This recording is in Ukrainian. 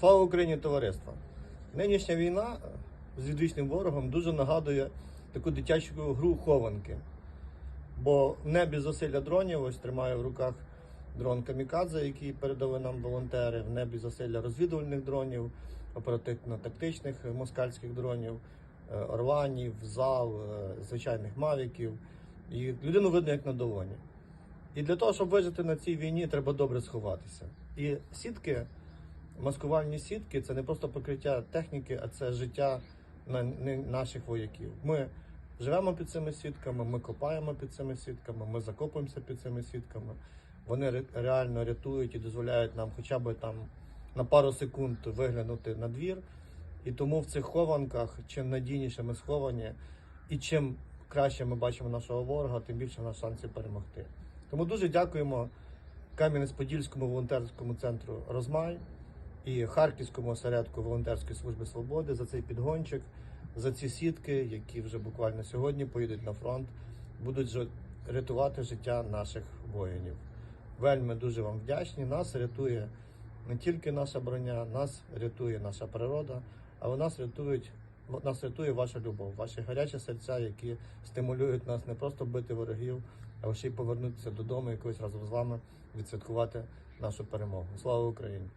Слава Україні, товариство! Нинішня війна з відвічним ворогом дуже нагадує таку дитячу гру хованки. Бо в небі засилля дронів, ось тримаю в руках дрон Камікадзе, який передали нам волонтери, в небі засилля розвідувальних дронів, оперативно-тактичних москальських дронів, е, орланів, зал, е, звичайних мавіків. І людину видно як на долоні. І для того, щоб вижити на цій війні, треба добре сховатися. І сітки, маскувальні сітки це не просто покриття техніки, а це життя наших вояків. Ми живемо під цими сітками, ми копаємо під цими сітками, ми закопуємося під цими сітками. Вони реально рятують і дозволяють нам хоча б там на пару секунд виглянути на двір. І тому в цих хованках, чим надійніше ми сховані, і чим краще ми бачимо нашого ворога, тим більше в нас шансів перемогти. Тому дуже дякуємо Кам'янець-Подільському волонтерському центру Розмай і Харківському осередку волонтерської служби свободи за цей підгончик, за ці сітки, які вже буквально сьогодні поїдуть на фронт, будуть рятувати життя наших воїнів. Вельми дуже вам вдячні. Нас рятує не тільки наша броня, нас рятує наша природа, але нас рятують. Нас рятує ваша любов, ваші гарячі серця, які стимулюють нас не просто бити ворогів, а ще й повернутися додому якось разом з вами відсвяткувати нашу перемогу. Слава Україні!